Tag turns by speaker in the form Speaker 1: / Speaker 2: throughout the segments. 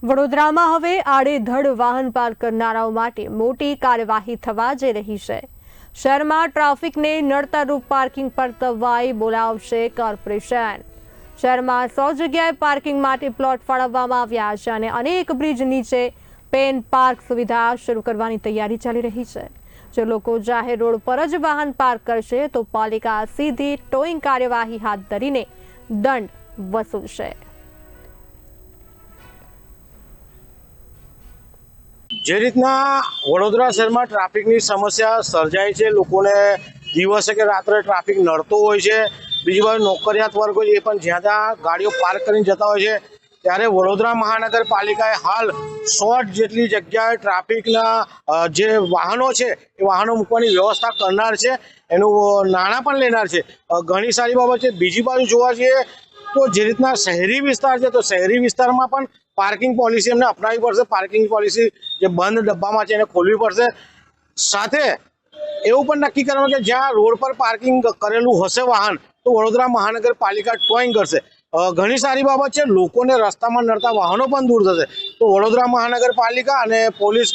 Speaker 1: વડોદરામાં હવે આડેધડ વાહન પાર્ક કરનારાઓ માટે મોટી કાર્યવાહી થવા જઈ રહી છે. શહેરમાં ટ્રાફિકને નડતરરૂપ પાર્કિંગ પર તવાઈ બોલાવશે કોર્પોરેશન. શહેરમાં સો જગ્યાએ પાર્કિંગ માટે પ્લોટ ફાળવવામાં આવ્યા છે અને અનેક બ્રિજ નીચે પેન પાર્ક સુવિધા શરૂ કરવાની તૈયારી ચાલી રહી છે. જો લોકો જાહેર રોડ પર જ વાહન પાર્ક કરશે તો પાલિકા સીધી ટોઈંગ કાર્યવાહી હાથ ધરીને દંડ વસૂલશે.
Speaker 2: જે રીતના વડોદરા શહેરમાં ટ્રાફિકની સમસ્યા સર્જાય છે, લોકોને દિવસે કે રાત્રે ટ્રાફિક નડતો હોય છે, બીજી બાજુ નોકરિયાત વર્ગ હોય એ પણ જ્યાં ત્યાં ગાડીઓ પાર્ક કરીને જતા હોય છે, ત્યારે વડોદરા મહાનગરપાલિકાએ હાલ સો જેટલી જગ્યાએ ટ્રાફિકના જે વાહનો છે, એ વાહનો મૂકવાની વ્યવસ્થા કરનાર છે, એનું નાણાં પણ લેનાર છે. ઘણી સારી બાબત છે. બીજી બાજુ જોવા જઈએ તો જે રીતના શહેરી વિસ્તાર છે, તો શહેરી વિસ્તારમાં પણ પાર્કિંગ પોલિસી એમને અપનાવવી પડશે. પાર્કિંગ પોલિસી જે બંધ ડબ્બામાં છે એને ખોલવી પડશે. સાથે એવું પણ નક્કી કરવાનું કે જ્યાં રોડ પર પાર્કિંગ કરેલું હશે વાહન, તો વડોદરા મહાનગરપાલિકા ટોઈંગ કરશે. ઘણી સારી બાબત છે. લોકોને રસ્તામાં નડતા વાહનો પણ દૂર થશે. તો વડોદરા મહાનગરપાલિકા અને પોલીસ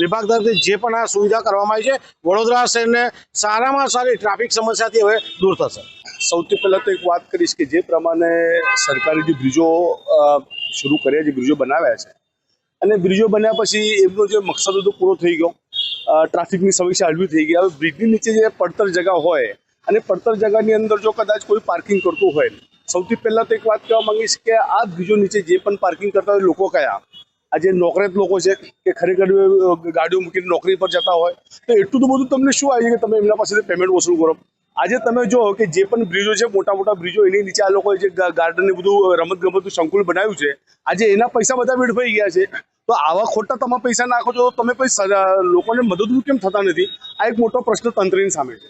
Speaker 2: વિભાગ તરફથી જે પણ આ સુવિધા કરવામાં આવી છે, વડોદરા શહેરને સારામાં સારી ટ્રાફિક સમસ્યાથી હવે દૂર થશે.
Speaker 3: સૌથી પહેલાં તો એક વાત કરીશ કે જે પ્રમાણે સરકારી જે બ્રિજો શરૂ કર્યા છે બ્રિજો બનાવ્યા છે. અને બ્રિજો બન્યા પછી એમનો જે મકસદ હતો પૂરો થઈ ગયો. ટ્રાફિકની સમસ્યા હળવી થઈ ગઈ. હવે બ્રિજની નીચે જે પડતર જગા હોય, અને પડતર જગાની અંદર જો કદાચ કોઈ પાર્કિંગ કરતું હોય, સૌથી પહેલાં તો એક વાત કહેવા માંગીશ કે આ બ્રિજો નીચે જે પણ પાર્કિંગ કરતા હોય લોકો કયા? આ જે નોકરેત લોકો છે, કે ખરેખર ગાડીઓ મૂકીને નોકરી પર જતા હોય, તો એટલું તો બધું તમને શું આવી છે કે તમે એમના પાસેથી પેમેન્ટ વસૂલ કરો? આજે તમે જો કે જે પણ બ્રિજો છે મોટા મોટા બ્રિજો એની નીચે આ લોકોએ જે ગાર્ડન ને બધું રમત ગમતનું સંકુલ બનાવ્યું છે આજે એના પૈસા બધા વેડફાઈ ગયા છે. તો આવા ખોટા તમે પૈસા નાખો છો તમે પછી લોકોને મદદરૂપ કેમ થતા નથી? આ એક મોટો પ્રશ્ન તંત્રની સામે છે.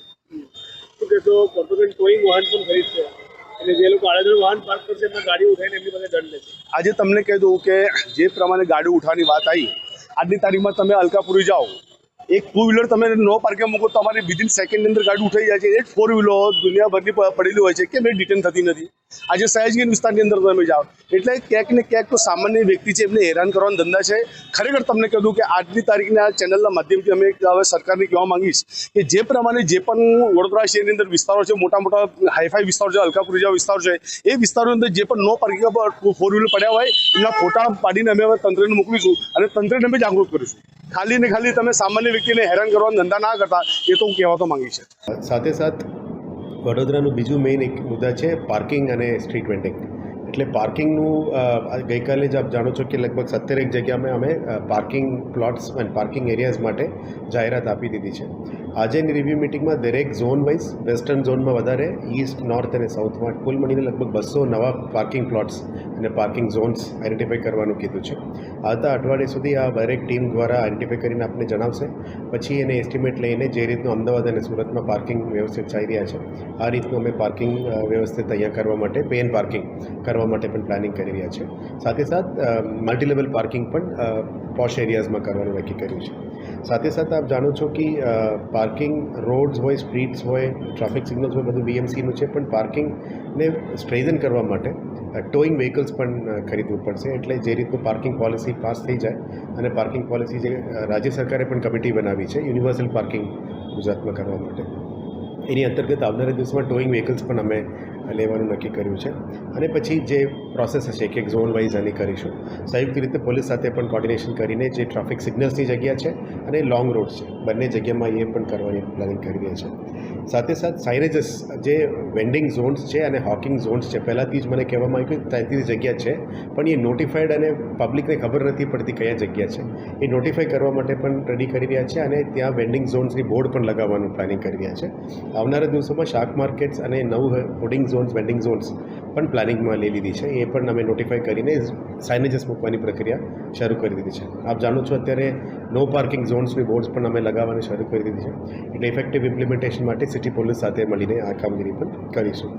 Speaker 3: આજે તમને કહી દઉં કે જે પ્રમાણે ગાડી ઉઠાવવાની વાત આવી આજની તારીખમાં તમે અલકાપુરી જાઓ એક ટુ વ્હીલર તમે નો પાર્કે મૂકો તો તમારી વિધિન સેકન્ડની અંદર ગાડી ઉઠાઈ જાય છે. એ ફોર વ્હીલો દુનિયાભરની પડેલી હોય છે કેમ એ ડિટેન થતી નથી. આજે સયાજગીર વિસ્તારની અંદર તમે જાઓ. એટલે ક્યાંક ને ક્યાંક તો સામાન્ય વ્યક્તિ છે, એમને હેરાન કરવાનો ધંધા છે. ખરેખર તમને કહી દઉં કે આજની તારીખના ચેનલના માધ્યમથી અમે હવે સરકારને કહેવા માંગીશ કે જે પ્રમાણે જે પણ વડોદરા શહેરની અંદર વિસ્તારો છે મોટા મોટા હાઈફાઈ વિસ્તારો છે અલકાપુરી જેવા વિસ્તારો છે, એ વિસ્તારોની અંદર જે પણ નો પાર્કિંગ ફોર વ્હીલર પડ્યા હોય એમના ફોટા પાડીને અમે તંત્રને મોકલીશું અને તંત્રને અમે જાગૃત કરીશું. ખાલી ને ખાલી તમે સામાન્ય વ્યક્તિને હેરાન કરવાના ધંધા ના કરતા, એ તો હું કહેવા તો માંગીશ
Speaker 4: સાથે સાથ વડોદરાનું બીજું મેઇન એક મુદ્દા છે પાર્કિંગ અને સ્ટ્રીટ વેન્ડિંગ એટલે પાર્કિંગનું ગઈકાલે જ આપ જાણો છો કે લગભગ સત્તરેક જગ્યામાં અમે પાર્કિંગ પ્લોટ્સ અને પાર્કિંગ એરિયાઝ માટે જાહેરાત આપી દીધી છે. આજેની રિવ્યૂ મિટિંગમાં દરેક ઝોન વાઇઝ વેસ્ટર્ન ઝોનમાં વધારે ઈસ્ટ નોર્થ અને સાઉથમાં કુલ મળીને લગભગ બસો નવા પાર્કિંગ પ્લોટ્સ અને પાર્કિંગ ઝોન્સ આઈડેન્ટિફાઈ કરવાનું કીધું છે. આવતા અઠવાડિયે સુધી આ દરેક ટીમ દ્વારા આઈડેન્ટિફાઈ કરીને આપને જણાવશે. પછી એને એસ્ટિમેટ લઈને જે રીતનું અમદાવાદ અને સુરતમાં પાર્કિંગ વ્યવસ્થિત ચાલી રહ્યા છે, આ રીતનું અમે પાર્કિંગ વ્યવસ્થિત અહીંયા કરવા માટે પેન પાર્કિંગ કરવા માટે પણ પ્લાનિંગ કરી રહ્યા છે. સાથે સાથ મલ્ટીલેવલ પાર્કિંગ પણ પોશ એરિયાઝમાં કરવાનું નક્કી કર્યું છે. સાથે સાથે, આપ જાણો છો કે પાર્કિંગ રોડ્સ હોય સ્ટ્રીટ્સ હોય ટ્રાફિક સિગ્નલ્સ હોય, બધું બીએમસીનું છે, પણ પાર્કિંગને સ્ટ્રેઝન કરવા માટે ટોઈંગ વ્હીકલ્સ પણ ખરીદવું પડશે. એટલે જે રીતનું પાર્કિંગ પોલિસી પાસ થઈ જાય અને પાર્કિંગ પોલિસી જે રાજ્ય સરકારે પણ કમિટી બનાવી છે યુનિવર્સલ પાર્કિંગ ગુજરાતમાં કરવા માટે. એની અંતર્ગત આવનારા દિવસમાં ટોઈંગ વ્હીકલ્સ પણ અમે લેવાનું નક્કી કર્યું છે. અને પછી જે પ્રોસેસ હશે એક ઝોન વાઇઝ આની કરીશું. સંયુક્ત રીતે પોલીસ સાથે પણ કોર્ડિનેશન કરીને જે ટ્રાફિક સિગ્નલ્સની જગ્યા છે અને લોંગ રોડ છે. બંને જગ્યામાં એ પણ કરવાની પ્લાનિંગ કરી રહ્યા છે. સાથે સાથ સાઇનેજીસ જે વેન્ડિંગ ઝોન્સ છે અને હોકિંગ ઝોન્સ છે, પહેલાંથી જ મને કહેવામાં આવ્યું કે ત્યાંથી જગ્યા છે. પણ એ નોટિફાઈડ અને પબ્લિકને ખબર નથી પડતી કયા જગ્યા છે. એ નોટિફાઈ કરવા માટે પણ રેડી કરી રહ્યા છે અને ત્યાં વેન્ડિંગ ઝોન્સની બોર્ડ પણ લગાવવાનું પ્લાનિંગ કરી રહ્યા છે. આવનારા દિવસોમાં શાક માર્કેટ્સ અને નવું હોર્ડિંગ ઝોન્સ વેન્ડિંગ ઝોન્સ પણ પ્લાનિંગમાં લઈ લીધી છે. એ પણ અમે નોટિફાઈ કરીને સાઇનેજીસ મૂકવાની પ્રક્રિયા શરૂ કરી દીધી છે. આપ જાણો છો અત્યારે નો પાર્કિંગ ઝોન્સની બોર્ડ્સ પણ અમે લગાવવાની શરૂ કરી દીધી છે. એટલે ઇફેક્ટિવ ઇમ્પ્લિમેન્ટેશન માટે સિટી પોલીસ સાથે મળીને આ કામગીરી પણ કરીશું.